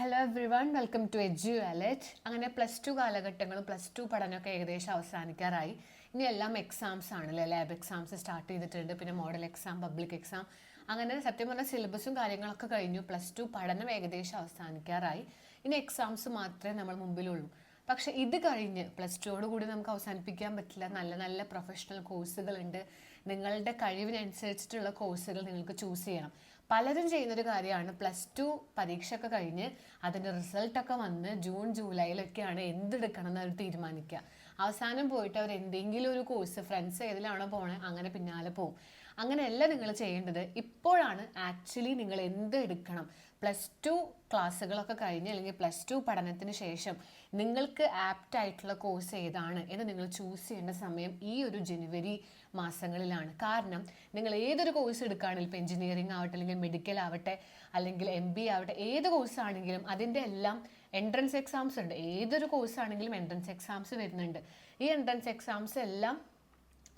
Hello everyone welcome to edu alert അങ്ങനെ plus two കാലഘട്ടങ്ങളും plus two പഠനമൊക്കെ ഏകദേശം അവസാനിക്കാറായി. ഇനി എല്ലാം എക്സാംസ് ആണല്ലേ ലാബ് എക്സാംസ് സ്റ്റാർട്ട് ചെയ്തിട്ടുണ്ട്. പിന്നെ മോഡൽ എക്സാം പബ്ലിക് എക്സാം അങ്ങനെ സത്യം പറഞ്ഞാൽ സിലബസും കാര്യങ്ങളൊക്കെ കഴിഞ്ഞു. പ്ലസ് ടു പഠനം ഏകദേശം അവസാനിക്കാറായി. ഇനി എക്സാംസ് മാത്രമേ നമ്മൾ മുമ്പിലുള്ളൂ. പക്ഷേ ഇത് കഴിഞ്ഞ് പ്ലസ് ടുവോട് കൂടി നമുക്ക് അവസാനിപ്പിക്കാൻ പറ്റില്ല. നല്ല നല്ല പ്രൊഫഷണൽ കോഴ്സുകളുണ്ട് നിങ്ങളുടെ കഴിവിനനുസരിച്ചിട്ടുള്ള കോഴ്സുകൾ നിങ്ങൾക്ക് ചൂസ് ചെയ്യണം. പലരും ചെയ്യുന്നൊരു കാര്യമാണ് പ്ലസ് ടു പരീക്ഷയൊക്കെ കഴിഞ്ഞ് അതിന്റെ റിസൾട്ടൊക്കെ വന്ന് ജൂൺ ജൂലൈയിലൊക്കെയാണ് എന്തെടുക്കണം എന്ന് അവർ തീരുമാനിക്കുക. അവസാനം പോയിട്ട് അവർ എന്തെങ്കിലും ഒരു കോഴ്സ് ഫ്രണ്ട്സ് ഏതിലാണോ പോണേ അങ്ങനെ പിന്നാലെ പോകും അങ്ങനെയല്ല നിങ്ങൾ ചെയ്യേണ്ടത്. ഇപ്പോഴാണ് ആക്ച്വലി നിങ്ങൾ എന്ത് എടുക്കണം. പ്ലസ് ടു ക്ലാസ്സുകളൊക്കെ കഴിഞ്ഞ് അല്ലെങ്കിൽ പ്ലസ് ടു പഠനത്തിന് ശേഷം നിങ്ങൾക്ക് ആപ്റ്റ് ആയിട്ടുള്ള കോഴ്സ് ഏതാണ് എന്ന് നിങ്ങൾ ചൂസ് ചെയ്യേണ്ട സമയം ഈ ഒരു ജനുവരി മാസങ്ങളിലാണ്. കാരണം നിങ്ങൾ ഏതൊരു കോഴ്സ് എടുക്കുകയാണെങ്കിൽ ഇപ്പോൾ എഞ്ചിനീയറിംഗ് ആവട്ടെ അല്ലെങ്കിൽ മെഡിക്കൽ ആവട്ടെ അല്ലെങ്കിൽ എം ബി ആവട്ടെ ഏത് കോഴ്സ് ആണെങ്കിലും അതിന്റെ എല്ലാം എൻട്രൻസ് എക്സാംസ് ഉണ്ട്. ഏതൊരു കോഴ്സ് ആണെങ്കിലും എൻട്രൻസ് എക്സാംസ് വരുന്നുണ്ട്. ഈ എൻട്രൻസ് എക്സാംസ് എല്ലാം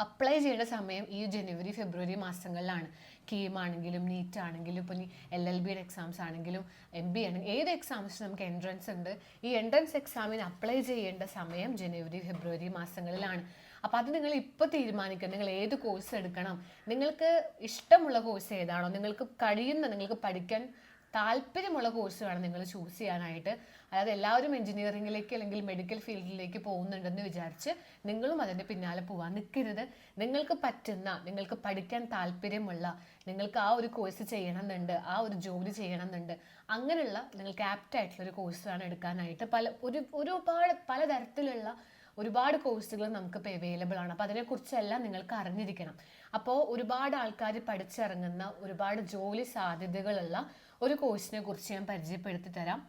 അപ്ലൈ ചെയ്യേണ്ട സമയം ഈ ജനുവരി ഫെബ്രുവരി മാസങ്ങളിലാണ്. കീം ആണെങ്കിലും നീറ്റ് ആണെങ്കിലും ഇപ്പോൾ ഇനി എൽ എൽ ബിയുടെ എക്സാംസ് ആണെങ്കിലും എം ബി ആണെങ്കിലും ഏത് എക്സാംസ് നമുക്ക് എൻട്രൻസ് ഉണ്ട്? ഈ എൻട്രൻസ് എക്സാമിന് അപ്ലൈ ചെയ്യേണ്ട സമയം ജനുവരി ഫെബ്രുവരി മാസങ്ങളിലാണ്. അപ്പോൾ അത് നിങ്ങൾ ഇപ്പോൾ തീരുമാനിക്കുക. നിങ്ങൾ ഏത് കോഴ്സ് എടുക്കണം? നിങ്ങൾക്ക് ഇഷ്ടമുള്ള കോഴ്സ് ഏതാണോ? നിങ്ങൾക്ക് കഴിയുന്ന നിങ്ങൾക്ക് പഠിക്കാൻ താല്പര്യമുള്ള കോഴ്സ് വേണം നിങ്ങൾ ചൂസ് ചെയ്യാനായിട്ട്. അതായത് എല്ലാവരും എഞ്ചിനീയറിംഗിലേക്ക് അല്ലെങ്കിൽ മെഡിക്കൽ ഫീൽഡിലേക്ക് പോകുന്നുണ്ടെന്ന് വിചാരിച്ച് നിങ്ങളും അതിന്റെ പിന്നാലെ പോകാൻ നിൽക്കരുത് നിങ്ങൾക്ക് പറ്റുന്ന നിങ്ങൾക്ക് പഠിക്കാൻ താല്പര്യമുള്ള നിങ്ങൾക്ക് ആ ഒരു കോഴ്സ് ചെയ്യണമെന്നുണ്ട് ആ ഒരു ജോലി ചെയ്യണമെന്നുണ്ട് അങ്ങനെയുള്ള നിങ്ങൾക്ക് ആപ്റ്റ് ആയിട്ടുള്ള ഒരു കോഴ്സാണ് എടുക്കാനായിട്ട്. പല ഒരു ഒരുപാട് പലതരത്തിലുള്ള ഒരുപാട് കോഴ്സുകൾ നമുക്ക് ഇപ്പോൾ അവൈലബിൾ ആണ്. അപ്പോൾ അതിനെക്കുറിച്ചെല്ലാം നിങ്ങൾക്ക് അറിഞ്ഞിരിക്കണം. അപ്പോൾ ഒരുപാട് ആൾക്കാർ പഠിച്ചിറങ്ങുന്ന ഒരുപാട് ജോലി സാധ്യതകളുള്ള ഒരു കോഴ്സിനെ കുറിച്ച് ഞാൻ പരിചയപ്പെടുത്തി തരാം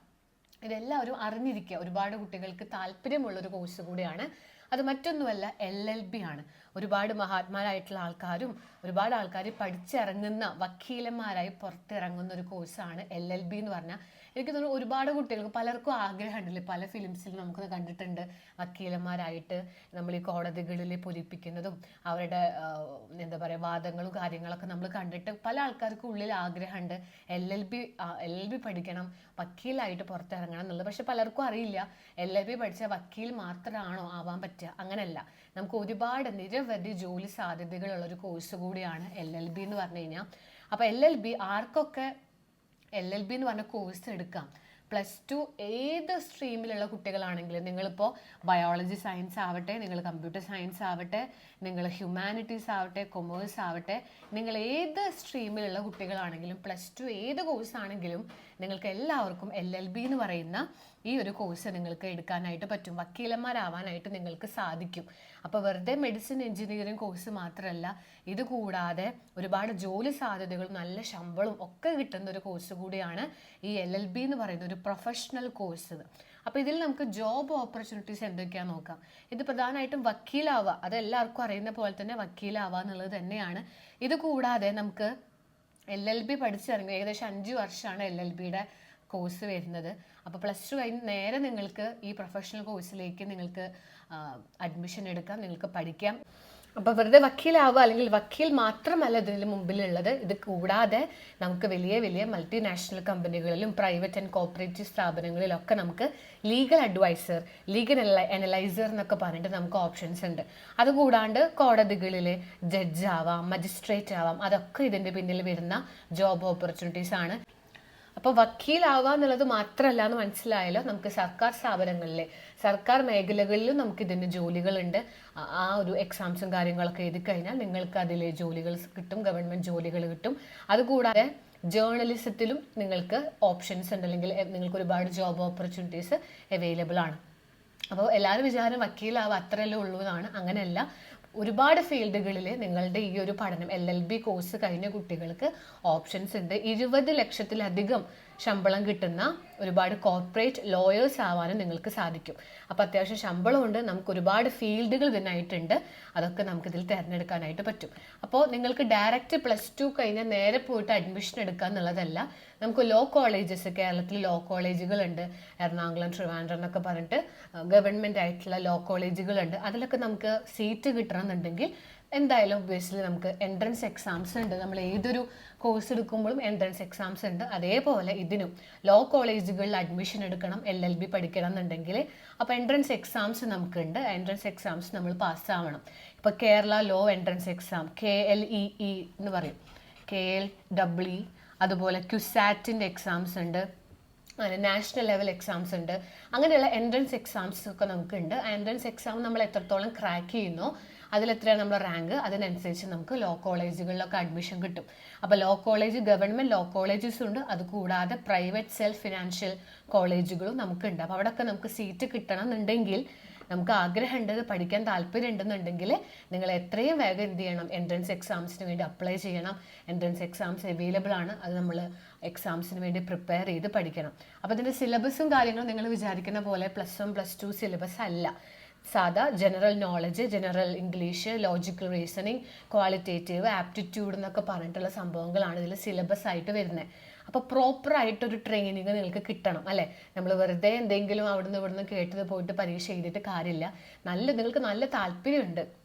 ഇതെല്ലാവരും അറിഞ്ഞിരിക്കുക. ഒരുപാട് കുട്ടികൾക്ക് താല്പര്യമുള്ള ഒരു കോഴ്സ് കൂടിയാണ്. അത് മറ്റൊന്നുമല്ല എൽ എൽ ബി ആണ്. ഒരുപാട് മഹാത്മാരായിട്ടുള്ള ആൾക്കാരും ഒരുപാട് ആൾക്കാർ പഠിച്ചിറങ്ങുന്ന വക്കീലന്മാരായി പുറത്തിറങ്ങുന്ന ഒരു കോഴ്സാണ് എൽ എൽ ബി എന്ന് പറഞ്ഞാൽ. എനിക്ക് തോന്നുന്നു ഒരുപാട് കുട്ടികൾക്ക് പലർക്കും ആഗ്രഹമുണ്ടല്ലേ? പല ഫിലിംസിലും നമുക്ക് കണ്ടിട്ടുണ്ട്. വക്കീലന്മാരായിട്ട് നമ്മൾ ഈ കോടതികളിൽ പൊലിപ്പിക്കുന്നതും അവരുടെ എന്താ പറയുക വാദങ്ങളും കാര്യങ്ങളൊക്കെ നമ്മൾ കണ്ടിട്ട് പല ആൾക്കാർക്കും ഉള്ളിൽ ആഗ്രഹമുണ്ട്. L L B L L B പഠിക്കണം വക്കീലായിട്ട് പുറത്തിറങ്ങണം എന്നുള്ളത്. പക്ഷെ പലർക്കും അറിയില്ല എൽ എൽ ബി പഠിച്ച വക്കീൽ മാത്രമാണോ ആവാൻ പറ്റുക? അങ്ങനെയല്ല നമുക്ക് ഒരുപാട് നിരവധി ജോലി സാധ്യതകളുള്ള ഒരു കോഴ്സ് കൂടിയാണ് എൽ എൽ ബി എന്ന് പറഞ്ഞു കഴിഞ്ഞാൽ. അപ്പോൾ എൽ എൽ ബി ആർക്കൊക്കെ എൽ എൽ ബി എന്ന് പറഞ്ഞ കോഴ്സ് എടുക്കാം. പ്ലസ് ടു ഏത് സ്ട്രീമിലുള്ള കുട്ടികളാണെങ്കിലും നിങ്ങളിപ്പോൾ ബയോളജി സയൻസ് ആവട്ടെ നിങ്ങൾ കമ്പ്യൂട്ടർ സയൻസ് ആവട്ടെ നിങ്ങൾ ഹ്യൂമാനിറ്റീസ് ആവട്ടെ കൊമേഴ്സ് ആവട്ടെ നിങ്ങൾ ഏത് സ്ട്രീമിലുള്ള കുട്ടികളാണെങ്കിലും പ്ലസ് ടു ഏത് കോഴ്സ് ആണെങ്കിലും നിങ്ങൾക്ക് എല്ലാവർക്കും എൽ എൽ ബി എന്ന് പറയുന്ന ഈ ഒരു കോഴ്സ് നിങ്ങൾക്ക് എടുക്കാനായിട്ട് പറ്റും. വക്കീലന്മാരാവാനായിട്ട് നിങ്ങൾക്ക് സാധിക്കും. അപ്പോൾ വെറുതെ മെഡിസിൻ എഞ്ചിനീയറിംഗ് കോഴ്സ് മാത്രമല്ല ഇത് കൂടാതെ ഒരുപാട് ജോലി സാധ്യതകളും നല്ല ശമ്പളവും ഒക്കെ കിട്ടുന്ന ഒരു കോഴ്സ് കൂടിയാണ് ഈ എൽ എൽ ബി എന്ന് പറയുന്ന ഒരു പ്രൊഫഷണൽ കോഴ്സ് അപ്പോൾ ഇതിൽ നമുക്ക് ജോബ് ഓപ്പർച്യൂണിറ്റീസ് എന്തൊക്കെയാണെന്ന് നോക്കാം. ഇത് പ്രധാനമായിട്ടും വക്കീലാവുക അത് എല്ലാവർക്കും അറിയുന്ന പോലെ തന്നെ വക്കീലാവുക എന്നുള്ളത് തന്നെയാണ്. ഇത് കൂടാതെ നമുക്ക് എൽ എൽ ബി പഠിച്ചിറങ്ങി ഏകദേശം അഞ്ച് വർഷമാണ് എൽ എൽ ബിയുടെ കോഴ്സ് വരുന്നത്. അപ്പോൾ പ്ലസ് ടു കഴിഞ്ഞ് നേരെ നിങ്ങൾക്ക് ഈ പ്രൊഫഷണൽ കോഴ്സിലേക്ക് നിങ്ങൾക്ക് അഡ്മിഷൻ എടുക്കാം നിങ്ങൾക്ക് പഠിക്കാം. അപ്പോൾ വെറുതെ വക്കീലാവുക അല്ലെങ്കിൽ വക്കീൽ മാത്രമല്ല ഇതിന് മുമ്പിലുള്ളത്. ഇത് കൂടാതെ നമുക്ക് വലിയ വലിയ മൾട്ടിനാഷണൽ കമ്പനികളിലും പ്രൈവറ്റ് ആൻഡ് കോപ്പറേറ്റീവ് സ്ഥാപനങ്ങളിലൊക്കെ നമുക്ക് ലീഗൽ അഡ്വൈസർ ലീഗൽ അനലൈസർ എന്നൊക്കെ പറഞ്ഞിട്ട് നമുക്ക് ഓപ്ഷൻസ് ഉണ്ട്. അതുകൂടാണ്ട് കോടതികളിൽ ജഡ്ജ് ആവാം മജിസ്ട്രേറ്റ് ആവാം അതൊക്കെ ഇതിന്റെ പിന്നിൽ വരുന്ന ജോബ് ഓപ്പർച്യൂണിറ്റീസ് ആണ്. അപ്പോൾ വക്കീലാവുക എന്നുള്ളത് മാത്രമല്ല എന്ന് മനസ്സിലായാലോ? നമുക്ക് സർക്കാർ സ്ഥാപനങ്ങളിലെ സർക്കാർ മേഖലകളിലും നമുക്ക് ഇതിന് ജോലികളുണ്ട്. ആ ഒരു എക്സാംസും കാര്യങ്ങളൊക്കെ എഴുതി കഴിഞ്ഞാൽ നിങ്ങൾക്ക് അതിലെ ജോലികൾ കിട്ടും ഗവൺമെന്റ് ജോലികൾ കിട്ടും. അതുകൂടാതെ ജേർണലിസത്തിലും നിങ്ങൾക്ക് ഓപ്ഷൻസ് ഉണ്ട്. അല്ലെങ്കിൽ നിങ്ങൾക്ക് ഒരുപാട് ജോബ് ഓപ്പർച്യൂണിറ്റീസ് അവൈലബിൾ ആണ്. അപ്പോൾ എല്ലാവരും വിചാരം വക്കീലാവുക അത്രയല്ലേ ഉള്ളൂ എന്നാണ്. അങ്ങനെയല്ല. ഒരുപാട് ഫീൽഡുകളിൽ നിങ്ങളുടെ ഈ ഒരു പഠനം എൽ എൽ ബി കോഴ്സ് കഴിഞ്ഞ കുട്ടികൾക്ക് ഓപ്ഷൻസ് ഉണ്ട്. ഇരുപത് ലക്ഷത്തിലധികം ശമ്പളം കിട്ടുന്ന ഒരുപാട് കോർപ്പറേറ്റ് ലോയേഴ്സ് ആവാനും നിങ്ങൾക്ക് സാധിക്കും. അപ്പോൾ അത്യാവശ്യം ശമ്പളമുണ്ട്. നമുക്ക് ഒരുപാട് ഫീൽഡുകൾ ഇതിനായിട്ടുണ്ട്. അതൊക്കെ നമുക്ക് ഇതിൽ തിരഞ്ഞെടുക്കാനായിട്ട് പറ്റും. അപ്പോൾ നിങ്ങൾക്ക് ഡയറക്റ്റ് പ്ലസ് ടു കഴിഞ്ഞാൽ നേരെ പോയിട്ട് അഡ്മിഷൻ എടുക്കുക എന്നുള്ളതല്ല. നമുക്ക് ലോ കോളേജസ് കേരളത്തിൽ ലോ കോളേജുകളുണ്ട് എറണാകുളം ട്രിവാൻഡ്രം എന്നൊക്കെ പറഞ്ഞിട്ട് ഗവൺമെന്റ് ആയിട്ടുള്ള ലോ കോളേജുകളുണ്ട് അതിലൊക്കെ നമുക്ക് സീറ്റ് കിട്ടണമെന്നുണ്ടെങ്കിൽ എന്തായാലും ഒബ്വിയസ്ലി നമുക്ക് എൻട്രൻസ് എക്സാംസ് ഉണ്ട്. നമ്മൾ ഏതൊരു കോഴ്സ് എടുക്കുമ്പോഴും എൻട്രൻസ് എക്സാംസ് ഉണ്ട്. അതേപോലെ ഇതിനും ലോ കോളേജുകളിൽ അഡ്മിഷൻ എടുക്കണം എൽ എൽ ബി പഠിക്കണം എന്നുണ്ടെങ്കിൽ അപ്പോൾ എൻട്രൻസ് എക്സാംസ് നമുക്കുണ്ട്. എൻട്രൻസ് എക്സാംസ് നമ്മൾ പാസ്സാവണം ഇപ്പോൾ Kerala law entrance exam K L E E എന്ന് പറയും. കെ എൽ ഡബ്ല്യു അതുപോലെ ക്യുസാറ്റിന്റെ എക്സാംസ് ഉണ്ട്. അങ്ങനെ നാഷണൽ ലെവൽ എക്സാംസ് ഉണ്ട്. അങ്ങനെയുള്ള എൻട്രൻസ് എക്സാംസ് ഒക്കെ നമുക്കുണ്ട്. എൻട്രൻസ് എക്സാം നമ്മൾ എത്രത്തോളം ക്രാക്ക് ചെയ്യുന്നോ അതിലെത്രയാണ് നമ്മുടെ റാങ്ക് അതിനനുസരിച്ച് നമുക്ക് ലോ കോളേജുകളിലൊക്കെ അഡ്മിഷൻ കിട്ടും. അപ്പോൾ law college government law colleges ഉണ്ട്. അതുകൂടാതെ പ്രൈവറ്റ് സെൽഫ് ഫിനാൻഷ്യൽ കോളേജുകളും നമുക്കുണ്ട്. അപ്പോൾ അവിടെയൊക്കെ നമുക്ക് സീറ്റ് കിട്ടണം എന്നുണ്ടെങ്കിൽ നമുക്ക് ആഗ്രഹമുണ്ട് പഠിക്കാൻ താല്പര്യം ഉണ്ടെന്നുണ്ടെങ്കിൽ നിങ്ങൾ എത്രയും വേഗം എന്ത് ചെയ്യണം? എൻട്രൻസ് എക്സാംസിന് വേണ്ടി അപ്ലൈ ചെയ്യണം. എൻട്രൻസ് എക്സാംസ് അവൈലബിൾ ആണ്. അത് നമ്മൾ എക്സാംസിന് വേണ്ടി പ്രിപ്പയർ ചെയ്ത് പഠിക്കണം. അപ്പോൾ ഇതിന്റെ സിലബസും കാര്യങ്ങളും നിങ്ങൾ വിചാരിക്കുന്ന പോലെ plus one plus two syllabus അല്ല. സാധാ general knowledge general English logical reasoning qualitative aptitude എന്നൊക്കെ പറഞ്ഞിട്ടുള്ള സംഭവങ്ങളാണ് ഇതിൽ സിലബസ് ആയിട്ട് വരുന്നത്. അപ്പോൾ പ്രോപ്പറായിട്ടൊരു ട്രെയിനിങ് നിങ്ങൾക്ക് കിട്ടണം അല്ലേ? നമ്മൾ വെറുതെ എന്തെങ്കിലും അവിടുന്ന് ഇവിടുന്ന് കേട്ടത് പോയിട്ട് പരീക്ഷ എഴുതിയിട്ട് കാര്യമില്ല. നല്ല നിങ്ങൾക്ക് നല്ല താല്പര്യമുണ്ട്.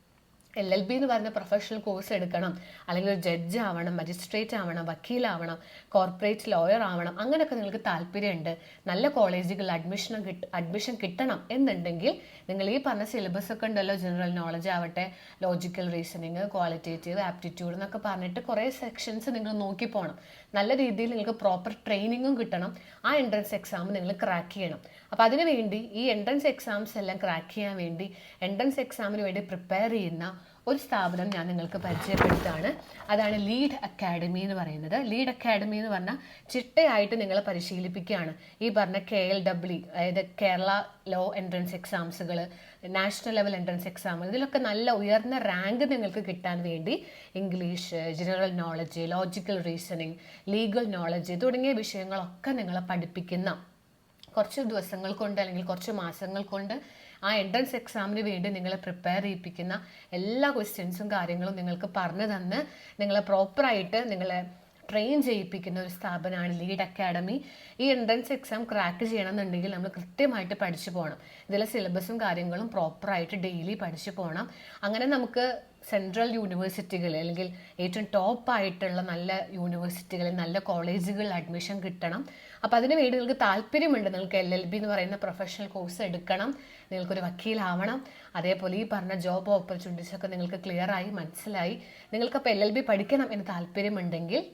എൽ എൽ ബി എന്ന് പറഞ്ഞ പ്രൊഫഷണൽ കോഴ്സ് എടുക്കണം. അല്ലെങ്കിൽ ഒരു ജഡ്ജ് ആവണം മജിസ്ട്രേറ്റ് ആവണം വക്കീലാവണം കോർപ്പറേറ്റ് ലോയർ ആവണം. അങ്ങനെയൊക്കെ നിങ്ങൾക്ക് താല്പര്യമുണ്ട്. നല്ല കോളേജുകളിൽ അഡ്മിഷൻ കിട്ട അഡ്മിഷൻ കിട്ടണം എന്നുണ്ടെങ്കിൽ നിങ്ങൾ ഈ പറഞ്ഞ സിലബസ് ഒക്കെ ഉണ്ടല്ലോ ജനറൽ നോളജ് ആവട്ടെ ലോജിക്കൽ റീസണിങ് ക്വാളിറ്റേറ്റീവ് ആപ്റ്റിറ്റ്യൂഡ് എന്നൊക്കെ പറഞ്ഞിട്ട് കുറേ സെക്ഷൻസ് നിങ്ങൾ നോക്കി പോകണം നല്ല രീതിയിൽ നിങ്ങൾക്ക് പ്രോപ്പർ ട്രെയിനിങ്ങും കിട്ടണം. ആ എൻട്രൻസ് എക്സാം നിങ്ങൾ ക്രാക്ക് ചെയ്യണം. അപ്പോൾ അതിനുവേണ്ടി ഈ എൻട്രൻസ് എക്സാംസ് എല്ലാം ക്രാക്ക് ചെയ്യാൻ വേണ്ടി എൻട്രൻസ് എക്സാമിന് വേണ്ടി പ്രിപ്പയർ ചെയ്യുന്ന ഒരു സ്ഥാപനം ഞാൻ നിങ്ങൾക്ക് പരിചയപ്പെടുത്താണ്. അതാണ് ലീഡ് അക്കാഡമി എന്ന് പറയുന്നത്. ലീഡ് അക്കാഡമി എന്ന് പറഞ്ഞാൽ ചിട്ടയായിട്ട് നിങ്ങളെ പരിശീലിപ്പിക്കുകയാണ്. ഈ പറഞ്ഞ കെ എൽ ഡബ്ല്യു അതായത് കേരള ലോ എൻട്രൻസ് എക്സാംസുകൾ നാഷണൽ ലെവൽ എൻട്രൻസ് എക്സാം ഇതിലൊക്കെ നല്ല ഉയർന്ന റാങ്ക് നിങ്ങൾക്ക് കിട്ടാൻ വേണ്ടി English general knowledge logical reasoning legal knowledge തുടങ്ങിയ വിഷയങ്ങളൊക്കെ നിങ്ങളെ പഠിപ്പിക്കുന്ന കുറച്ച് ദിവസങ്ങൾ കൊണ്ട് അല്ലെങ്കിൽ കുറച്ച് മാസങ്ങൾ കൊണ്ട് ആ എൻട്രൻസ് എക്സാമിന് വേണ്ടി നിങ്ങളെ പ്രിപ്പയർ ചെയ്യിപ്പിക്കുന്ന എല്ലാ ക്വസ്റ്റ്യൻസും കാര്യങ്ങളും നിങ്ങൾക്ക് പറഞ്ഞു തന്ന് നിങ്ങളെ പ്രോപ്പറായിട്ട് നിങ്ങളെ ട്രെയിൻ ചെയ്യിപ്പിക്കുന്ന ഒരു സ്ഥാപനമാണ് ലീഡ് അക്കാഡമി. ഈ എൻട്രൻസ് എക്സാം ക്രാക്ക് ചെയ്യണമെന്നുണ്ടെങ്കിൽ നമ്മൾ കൃത്യമായിട്ട് പഠിച്ചു പോകണം ഇതിലെ സിലബസും കാര്യങ്ങളും പ്രോപ്പറായിട്ട് ഡെയിലി പഠിച്ചു പോകണം അങ്ങനെ നമുക്ക് സെൻട്രൽ യൂണിവേഴ്സിറ്റികൾ അല്ലെങ്കിൽ ഏറ്റവും ടോപ്പ് ആയിട്ടുള്ള നല്ല യൂണിവേഴ്സിറ്റികളിൽ നല്ല കോളേജുകളിൽ അഡ്മിഷൻ കിട്ടണം. അപ്പോൾ അതിന് വേണ്ടി നിങ്ങൾക്ക് താല്പര്യമുണ്ട്. നിങ്ങൾക്ക് എൽ എൽ ബി എന്ന് പറയുന്ന പ്രൊഫഷണൽ കോഴ്സ് എടുക്കണം. നിങ്ങൾക്കൊരു വക്കീലാവണം. അതേപോലെ ഈ പറഞ്ഞ ജോബ് ഓപ്പർച്യൂണിറ്റീസ് ഒക്കെ നിങ്ങൾക്ക് ക്ലിയറായി മനസ്സിലായി. നിങ്ങൾക്കപ്പോൾ എൽ എൽ ബി പഠിക്കണം എന്ന് താല്പര്യമുണ്ടെങ്കിൽ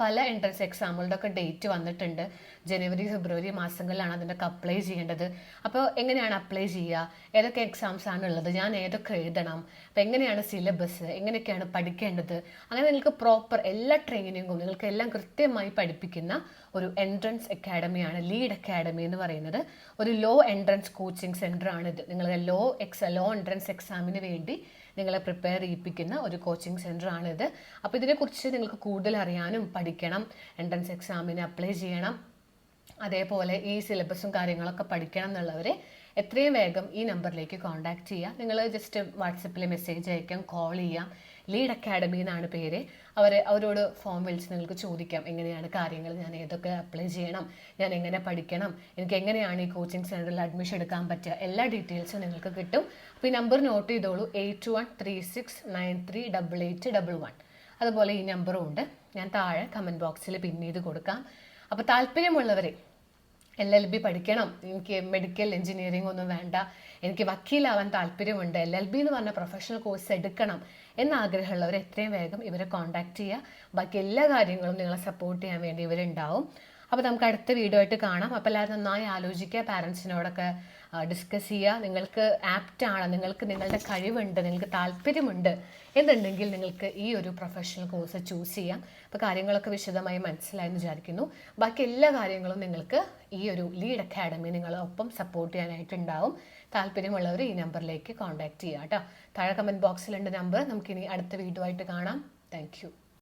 പല എൻട്രൻസ് എക്സാമുകളുടെ ഒക്കെ ഡേറ്റ് വന്നിട്ടുണ്ട്. ജനുവരി ഫെബ്രുവരി മാസങ്ങളിലാണ് അതിന്റെ അപ്ലൈ ചെയ്യേണ്ടത്. അപ്പോൾ എങ്ങനെയാണ് അപ്ലൈ ചെയ്യുക? ഏതൊക്കെ എക്സാംസ് ആണ് ഉള്ളത്? ഞാൻ ഏതൊക്കെ എഴുതണം? അപ്പോൾ എങ്ങനെയാണ് സിലബസ് എങ്ങനെയൊക്കെയാണ് പഠിക്കേണ്ടത്? അങ്ങനെ നിങ്ങൾക്ക് പ്രോപ്പർ എല്ലാ ട്രെയിനിങ്ങും നിങ്ങൾക്ക് എല്ലാം കൃത്യമായി പഠിപ്പിക്കുന്ന ഒരു എൻട്രൻസ് അക്കാഡമിയാണ് ലീഡ് അക്കാഡമി എന്ന് പറയുന്നത്. ഒരു ലോ എൻട്രൻസ് കോച്ചിങ് സെന്റർ നിങ്ങളുടെ ലോ എക്സ് ലോ എൻട്രൻസ് എക്സാമിന് വേണ്ടി നിങ്ങളെ പ്രിപ്പയർ ചെയ്യിപ്പിക്കുന്ന ഒരു കോച്ചിങ് സെന്റർ ആണിത്. അപ്പോൾ ഇതിനെക്കുറിച്ച് നിങ്ങൾക്ക് കൂടുതൽ അറിയാനും പഠിക്കണം. എൻട്രൻസ് എക്സാമിന് അപ്ലൈ ചെയ്യണം. അതേപോലെ ഈ സിലബസും കാര്യങ്ങളൊക്കെ പഠിക്കണം എന്നുള്ളവരെ എത്രയും വേഗം ഈ നമ്പറിലേക്ക് കോൺടാക്ട് ചെയ്യുക നിങ്ങൾ ജസ്റ്റ് വാട്സപ്പിൽ മെസ്സേജ് അയക്കാം കോൾ ചെയ്യാം. ലീഡ് അക്കാഡമി എന്നാണ് പേര്. അവർ അവരോട് ഫോം വിളിച്ച് നിങ്ങൾക്ക് ചോദിക്കാം എങ്ങനെയാണ് കാര്യങ്ങൾ ഞാൻ ഏതൊക്കെ അപ്ലൈ ചെയ്യണം ഞാൻ എങ്ങനെ പഠിക്കണം എനിക്ക് എങ്ങനെയാണ് ഈ കോച്ചിങ് സെന്ററിൽ അഡ്മിഷൻ എടുക്കാൻ പറ്റുക എല്ലാ ഡീറ്റെയിൽസും നിങ്ങൾക്ക് കിട്ടും. അപ്പോൾ ഈ നമ്പർ നോട്ട് ചെയ്തോളൂ eight one three six nine three double eight double one അതുപോലെ ഈ നമ്പറും ഉണ്ട്. ഞാൻ താഴെ കമന്റ് ബോക്സിൽ പിന്നീട് കൊടുക്കാം. അപ്പോൾ താല്പര്യമുള്ളവരെ എൽ എൽ ബി പഠിക്കണം. എനിക്ക് മെഡിക്കൽ എഞ്ചിനീയറിംഗ് ഒന്നും വേണ്ട. എനിക്ക് വക്കീലാവാൻ താല്പര്യമുണ്ട്. എൽ എൽ ബി എന്ന് പറഞ്ഞ പ്രൊഫഷണൽ കോഴ്സ് എടുക്കണം എന്ന ആഗ്രഹമുള്ളവർ എത്രയും വേഗം ഇവരെ കോൺടാക്ട് ചെയ്യുക. ബാക്കി എല്ലാ കാര്യങ്ങളും നിങ്ങളെ സപ്പോർട്ട് ചെയ്യാൻ വേണ്ടി ഇവരുണ്ടാവും. അപ്പോൾ നമുക്ക് അടുത്ത വീഡിയോ ആയിട്ട് കാണാം. അപ്പോൾ എല്ലാവരും നന്നായി ആലോചിക്കുക. പാരൻസിനോടൊക്കെ ഡിസ്കസ് ചെയ്യുക. നിങ്ങൾക്ക് ആപ്റ്റ് ആണ് നിങ്ങൾക്ക് നിങ്ങളുടെ കഴിവുണ്ട് നിങ്ങൾക്ക് താല്പര്യമുണ്ട് എന്നുണ്ടെങ്കിൽ നിങ്ങൾക്ക് ഈ ഒരു പ്രൊഫഷണൽ കോഴ്സ് ചൂസ് ചെയ്യാം. അപ്പോൾ കാര്യങ്ങളൊക്കെ വിശദമായി മനസ്സിലായെന്ന് വിചാരിക്കുന്നു. ബാക്കി എല്ലാ കാര്യങ്ങളും നിങ്ങൾക്ക് ഈ ഒരു ലീഡ് അക്കാഡമി നിങ്ങളൊപ്പം സപ്പോർട്ട് ചെയ്യാനായിട്ടുണ്ടാവും. താല്പര്യമുള്ളവർ ഈ നമ്പറിലേക്ക് കോൺടാക്റ്റ് ചെയ്യുക കേട്ടോ. താഴെ കമന്റ് ബോക്സിലുണ്ട് നമ്പർ നമുക്കിനി അടുത്ത വീഡിയോ ആയിട്ട് കാണാം. താങ്ക്